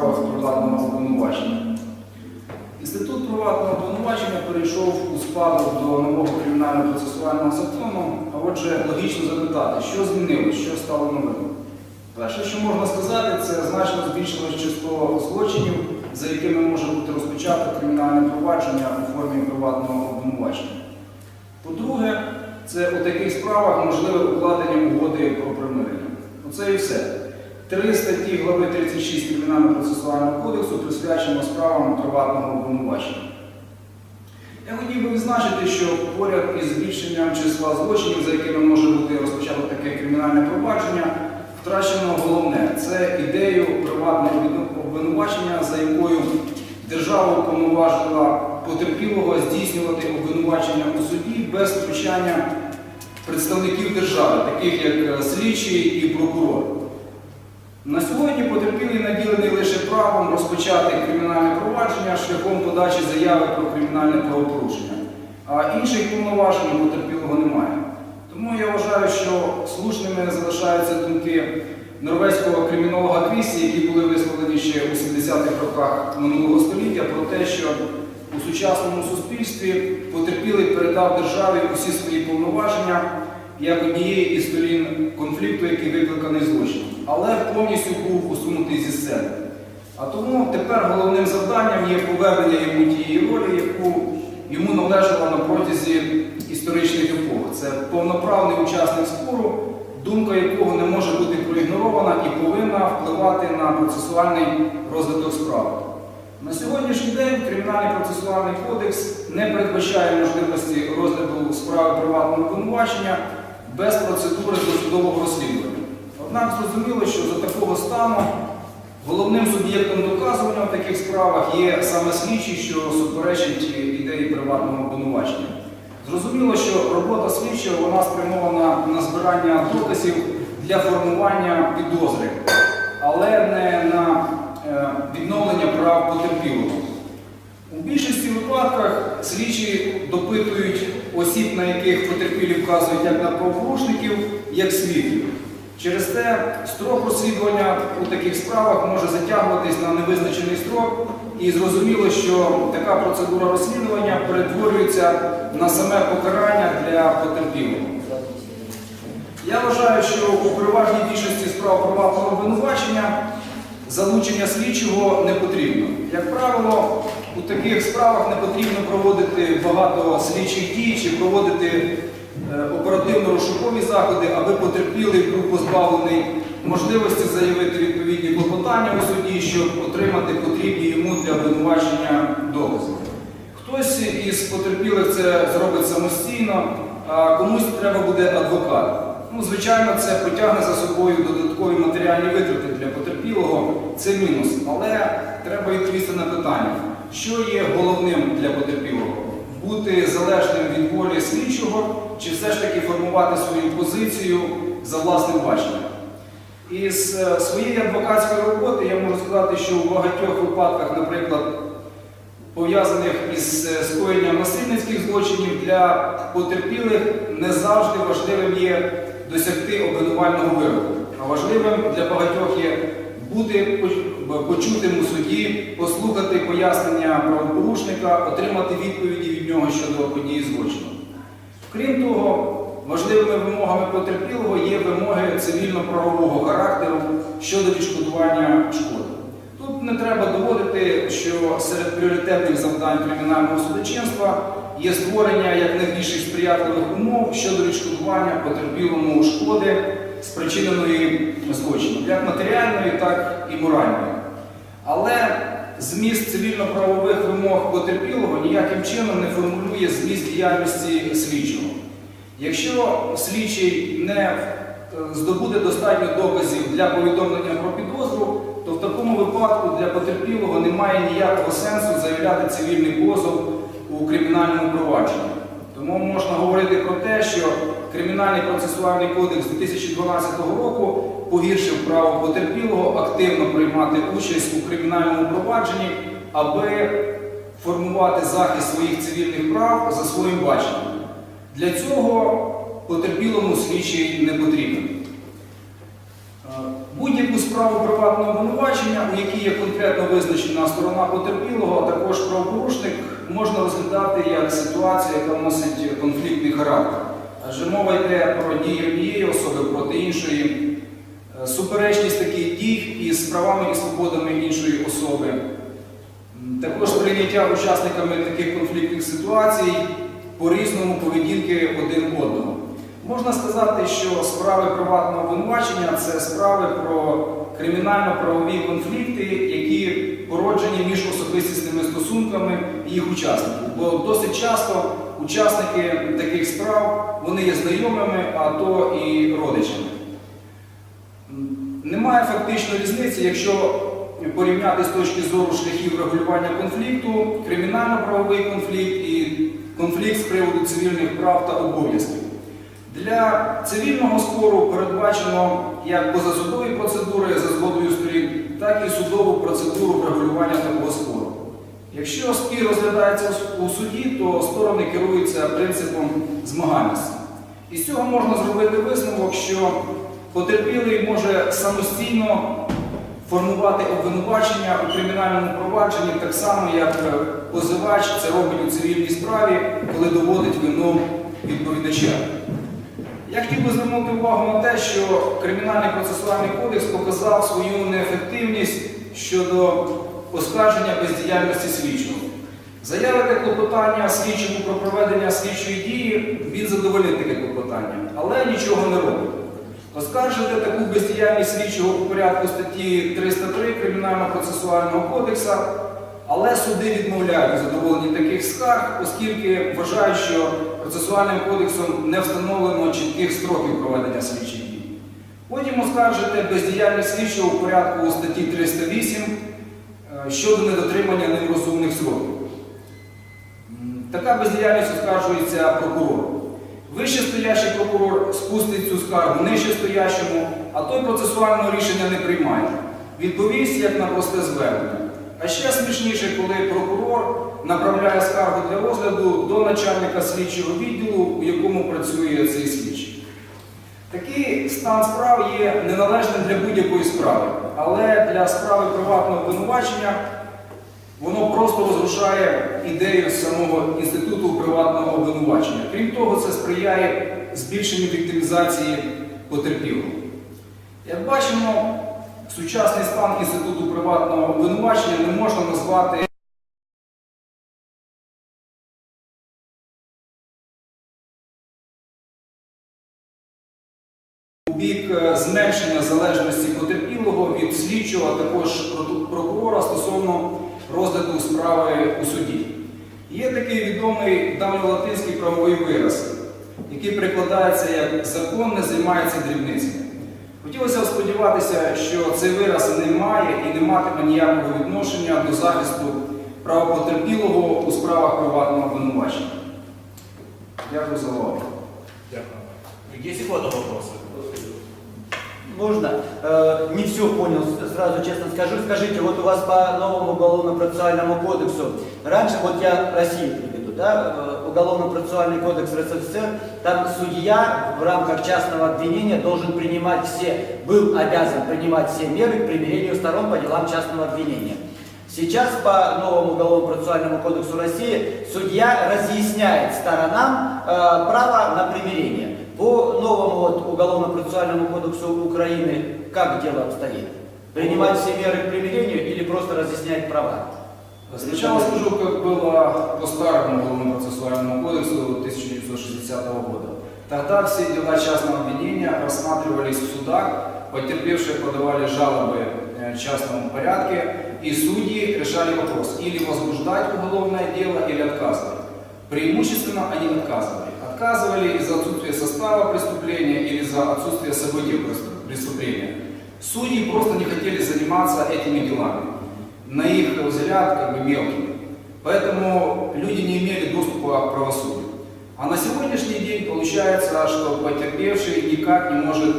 справах приватного обвинувачення. Інститут приватного обвинувачення перейшов у спадок до нового кримінального процесуального закону, а отже, логічно запитати, що змінилось, що стало новим. Перше, що можна сказати, це значно збільшилось число злочинів, за якими може бути розпочато кримінальне провадження у формі приватного обвинувачення. По-друге, це у таких справах можливе укладення угоди про примирення. Оце і все. Три статті глави 36 Кримінально-процесуального кодексу присвячено справам приватного обвинувачення. Я хотів би відзначити, що поряд із збільшенням числа злочинів, за якими може бути розпочато таке кримінальне провадження, втрачено головне це ідею приватного обвинувачення, за якою держава уповноважила потерпілого здійснювати обвинувачення у суді без втручання представників держави, таких як е, слідчий і прокурор. На сьогодні потерпілий наділений лише правом розпочати кримінальне провадження шляхом подачі заяви про кримінальне правопорушення, а інших повноважень потерпілого немає. Тому я вважаю, що слушними залишаються думки норвезького кримінолога Крісі, які були висловлені ще у 70-х роках минулого століття, про те, що у сучасному суспільстві потерпілий передав державі усі свої повноваження як однієї із сторін конфлікту, який викликаний злочином, але повністю був усунутий зі сцени. А тому тепер головним завданням є повернення йому тієї ролі, яку йому належала на протязі історичних епох. Це повноправний учасник спору, думка якого не може бути проігнорована і повинна впливати на процесуальний розвиток справи. На сьогоднішній день Кримінальний процесуальний кодекс не передбачає можливості розгляду справи приватного обвинувачення без процедури досудового розслідування. Однак зрозуміло, що за такого стану головним суб'єктом доказування в таких справах є саме слідчий, що суперечить ідеї приватного обвинувачення. Зрозуміло, що робота слідчого вона спрямована на збирання доказів для формування підозри, але не на е, відновлення прав потерпілого. У більшості випадках слідчі допитують осіб, на яких потерпілі вказують як на правопорушників, як свідків. Через те строк розслідування у таких справах може затягуватись на невизначений строк, і зрозуміло, що така процедура розслідування перетворюється на саме покарання для потерпілого. Я вважаю, що у переважній більшості справ приватного обвинувачення залучення слідчого не потрібно. Як правило, у таких справах не потрібно проводити багато слідчих дій чи проводити е, оперативно-розшукові заходи, аби потерпілий був позбавлений можливості заявити відповідні клопотання у суді, щоб отримати потрібні йому для обвинувачення докази. Хтось із потерпілих це зробить самостійно, а комусь треба буде адвокат. Ну, звичайно, це потягне за собою додаткові матеріальні витрати для потерпілого. Це мінус. Але треба відповісти на питання, що є головним для потерпілого? Бути залежним від волі слідчого, чи все ж таки формувати свою позицію за власним баченням? Із е, своєї адвокатської роботи я можу сказати, що у багатьох випадках, наприклад, пов'язаних із е, скоєнням насильницьких злочинів для потерпілих не завжди важливим є досягти обвинувального вироку. А важливим для багатьох є бути поч- почутим суді, послухати пояснення правопорушника, отримати відповіді від нього щодо події злочину. Крім того, важливими вимогами потерпілого є вимоги цивільно-правового характеру щодо відшкодування шкоди. Тут не треба доводити, що серед пріоритетних завдань кримінального судочинства є створення як найбільших сприятливих умов щодо відшкодування потерпілому шкоди, спричиненої злочином, як матеріальної, так і моральної. Але зміст цивільно-правових вимог потерпілого ніяким чином не формулює зміст діяльності слідчого. Якщо слідчий не е, здобуде достатньо доказів для повідомлення про підозру, то в такому випадку для потерпілого немає ніякого сенсу заявляти цивільний позов у кримінальному провадженні. Тому можна говорити про те, що Кримінальний процесуальний кодекс 2012 року погіршив право потерпілого активно приймати участь у кримінальному провадженні, аби формувати захист своїх цивільних прав за своїм баченням. Для цього потерпілому слідчий не потрібен. Будь-яку справу приватного обвинувачення, у якій є конкретно визначена сторона потерпілого, а також правопорушник, можна розглядати як ситуацію, яка носить конфліктний характер. Адже мова йде про дії однієї особи проти іншої, е, суперечність таких дій із правами і свободами іншої особи. Також прийняття учасниками таких конфліктних ситуацій по-різному поведінки один одного. Можна сказати, що справи приватного обвинувачення це справи про кримінально-правові конфлікти, які породжені між особистісними стосунками і їх учасників. Бо досить часто учасники таких справ вони є знайомими, а то і родичами. Немає фактично різниці, якщо порівняти з точки зору шляхів регулювання конфлікту, кримінально-правовий конфлікт і конфлікт з приводу цивільних прав та обов'язків. Для цивільного спору передбачено як позасудові процедури за згодою сторін, так і судову процедуру врегулювання такого спору. Якщо спір розглядається у суді, то сторони керуються принципом змагальності. Із цього можна зробити висновок, що потерпілий може самостійно формувати обвинувачення у кримінальному провадженні так само, як е, позивач це робить у цивільній справі, коли доводить вину відповідача. Я хотів би звернути увагу на те, що Кримінальний процесуальний кодекс показав свою неефективність щодо оскарження бездіяльності слідчого. Заяви та клопотання слідчому про проведення слідчої дії, він задовольнить таке клопотання, але нічого не робить. Оскаржити таку бездіяльність слідчого у порядку статті 303 Кримінально-процесуального кодексу, але суди відмовляють у задоволенні таких скарг, оскільки вважають, що процесуальним кодексом не встановлено чітких строків проведення слідчих дій. Потім оскаржити бездіяльність слідчого у порядку у статті 308 е, щодо недотримання ним сроків. Така бездіяльність оскаржується прокурором. Вищестоящий прокурор спустить цю скаргу нижчестоящому, а той процесуального рішення не приймає. Відповість як на просте звернення. А ще смішніше, коли прокурор направляє скаргу для розгляду до начальника слідчого відділу, у якому працює цей слідчий. Такий стан справ є неналежним для будь-якої справи, але для справи приватного обвинувачення воно просто розрушає ідею самого інституту приватного обвинувачення. Крім того, це сприяє збільшенню віктимізації потерпілого. Як бачимо, сучасний стан інституту приватного обвинувачення не можна назвати бік е, зменшення залежності потерпілого від слідчого, а також прокурора стосовно розгляду справи у суді. Є такий відомий давньолатинський правовий вираз, який прикладається як закон не займається дрібницями. Хотілося сподіватися, що цей вираз не має і не матиме ніякого відношення до захисту права потерпілого у справах приватного обвинувачення. Дякую за увагу. Дякую. Есть еще вопросы? Можно? Э, не все понял, с- сразу честно скажу. Скажите, вот у вас по новому уголовно-процессуальному кодексу, раньше, вот я Россию приведу, да, э, уголовно-процессуальный кодекс РСФСР, там судья в рамках частного обвинения должен принимать все, был обязан принимать все меры к примирению сторон по делам частного обвинения. Сейчас по новому уголовно-процессуальному кодексу России судья разъясняет сторонам э, право на примирение. По новому вот, уголовно-процессуальному кодексу Украины как дело обстоит? Принимать все меры к примирению или просто разъяснять права? Сначала скажу, как было по старому уголовному процессуальному кодексу 1960 года. Тогда все дела частного обвинения рассматривались в судах, потерпевшие подавали жалобы э, в частном порядке, и судьи решали вопрос, или возбуждать уголовное дело, или отказывать. Преимущественно они отказывали. Отказывали из-за отсутствия состава преступления или из-за отсутствия событий преступ- преступления. Судьи просто не хотели заниматься этими делами. На их взгляд как бы мелкими. Поэтому люди не имели доступа к правосудию. А на сегодняшний день получается, что потерпевший никак не может,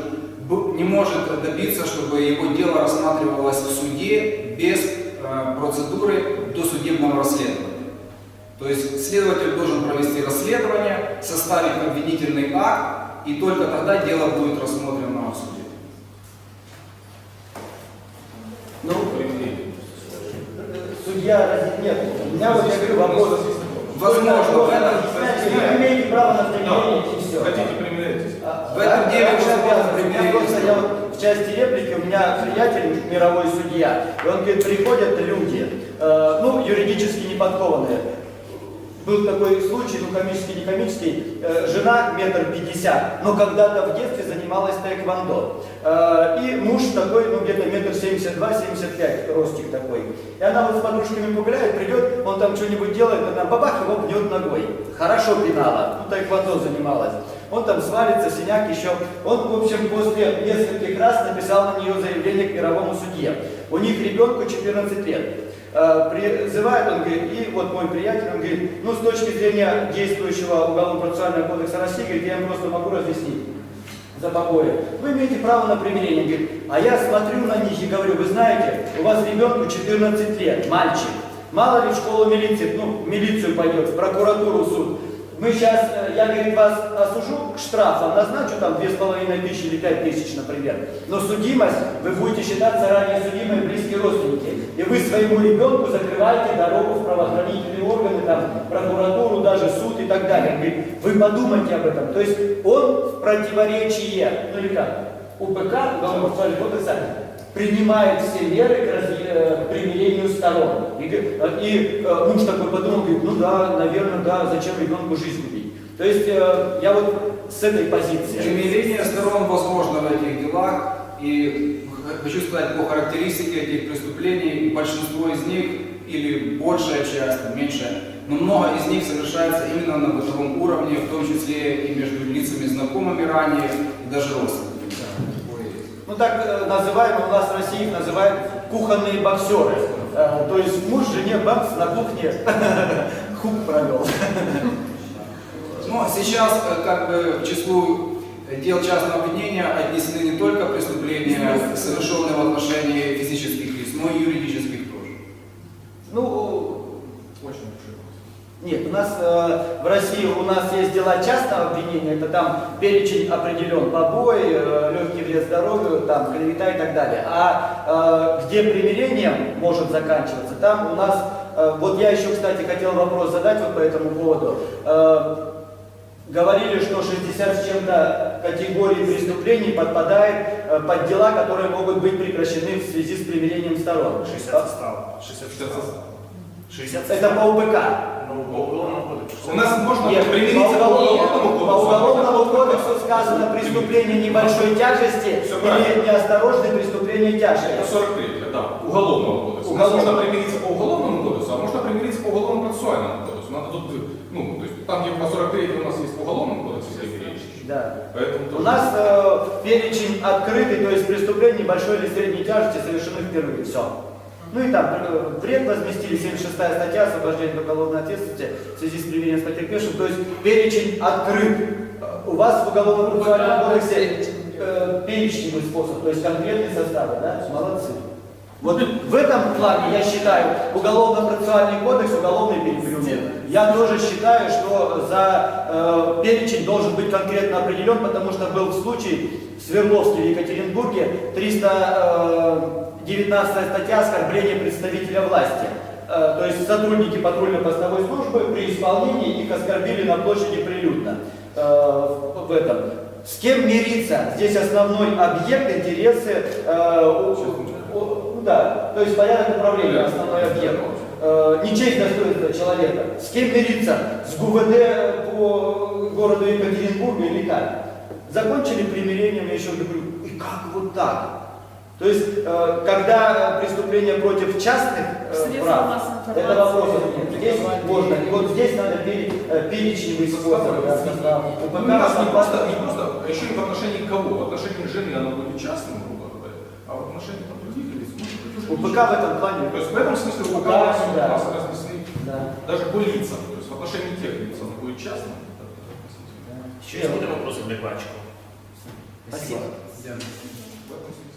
не может добиться, чтобы его дело рассматривалось в суде без э, процедуры досудебного расследования. То есть следователь должен провести расследование, составить обвинительный акт, и только тогда дело будет рассмотрено в суде. Судья разве нет? У меня вот, я говорю, вопрос. Возможно, в этом- Вы имеете право на примирение и все. Хотите, примиряйтесь. А, В этом деле я можно просто я вот в части реплики, у меня приятель, мировой судья, и он говорит, приходят люди, э, ну, юридически не подкованные. Был такой случай, ну, комический, не комический, э, жена метр пятьдесят, но когда-то в детстве занималась тэквондо. Э, и муж такой, ну, где-то метр семьдесят два, семьдесят пять, ростик такой. И она вот с подружками погуляет, придет, он там что-нибудь делает, она бабах его бьет ногой. Хорошо пинала, ну, тэквондо занималась. Он там свалится, синяк еще. Он, в общем, после нескольких раз написал на нее заявление к мировому судье. У них ребенку 14 лет. Э, Призывает он, говорит, и вот мой приятель, он говорит, ну, с точки зрения действующего Уголовно-процессуального кодекса России, говорит, я им просто могу разъяснить за побои. Вы имеете право на примирение. Говорит, а я смотрю на них и говорю, вы знаете, у вас ребенку 14 лет, мальчик. Мало ли в школу милиции, ну, в милицию пойдет, в прокуратуру, в суд. Мы сейчас, э, я, говорит, вас осужу к штрафам, назначу там две с половиной тысячи или пять тысяч, например. Но судимость, вы будете считаться ранее судимые близкие родственники. И вы своему ребенку закрываете дорогу в правоохранительные органы, там, прокуратуру, даже суд и так далее. Вы подумайте об этом. То есть он в противоречие, ну или как, УПК, Уголовно-процессуального кодекса, принимает все меры к, э, примирению сторон. И, г- и, э, муж такой подумал, говорит, ну да, наверное, да, зачем ребенку жизнь губить. То есть э, я вот с этой позиции. Примирение сторон возможно в этих делах, и хочу сказать по характеристике этих преступлений, большинство из них, или большая часть, меньшая, но много из них совершается именно на бытовом уровне, в том числе и между лицами знакомыми ранее, и даже родственниками. Ну так э, называемые, у нас в России их называют кухонные боксеры. Э, то есть муж жене бакс на кухне хук провел. Но сейчас э, как бы к числу дел частного обвинения отнесены не только преступления, совершенные в отношении физических лиц, но и юридических тоже. Ну. Нет, у нас э, в России у нас есть дела частного обвинения, это там перечень определен, побои, э, легкий вред здоровью, там клевета и так далее. А э, где примирением может заканчиваться, там у нас, э, вот я еще, кстати, хотел вопрос задать вот по этому поводу. Э, Говорили, что 60 с чем-то категорий преступлений подпадает э, под дела, которые могут быть прекращены в связи с примирением сторон. 60 состав. 60 состав. 60 Это по УПК. Ну, по уголовному кодексу. У нас можно Нет, примириться по по уголовному, уголовному по кодексу. уголовному кодексу сказано преступление небольшой тяжести Всё правильно. или неосторожное преступление Это тяжкое. 43, да, уголовного кодекса. У нас Уголовного. можно примириться по уголовному кодексу, а можно примириться по уголовно-процессуальному кодексу. Надо тут, ну, то есть там, где по 43 у нас есть по уголовному кодексу примирение. Да. Поэтому У тоже- нас э, перечень открытый, то есть преступления небольшой или средней тяжести совершены впервые. Все. Ну и там э, вред возместили, 76 статья освобождения от уголовной ответственности в связи с примирением с потерпевшим. То есть перечень открыт. Э, У вас в уголовном процессуальном кодексе э, перечневый способ, то есть конкретные составы, да? Молодцы. Вот в этом плане я считаю, уголовно-процессуальный кодекс уголовный переплюнул. Я тоже считаю, что за э, перечень должен быть конкретно определен, потому что был случай в Свердловске, в Екатеринбурге, 319 статья оскорбление представителя власти. Э, то есть сотрудники патрульно-постовой службы при исполнении их оскорбили на площади прилюдно. Э, в этом. С кем мириться? Здесь основной объект, интересы, э, да, то есть порядок управления, основной объект. Не честь достоинства человека. С кем мириться? С ГУВД по городу Екатеринбурга или как? Закончили примирением, я еще говорю, и как вот так? То есть, э, когда преступление против частных э, Средства прав, это вопросов нет. Здесь можно. И вот здесь надо пере- э, перечневый способ. да, состав. Ну, у не основной- просто, не просто, а еще и в отношении кого? В отношении жены оно будет частным, грубо говоря, а в отношении там, других лиц УПК личным. в этом плане. То есть в этом смысле УПК Да, у нас да. у нас разнесли Да. даже по лицам, то есть в отношении тех лиц оно будет частным. Ще є буде вопроси к докладчику? Спасибо. В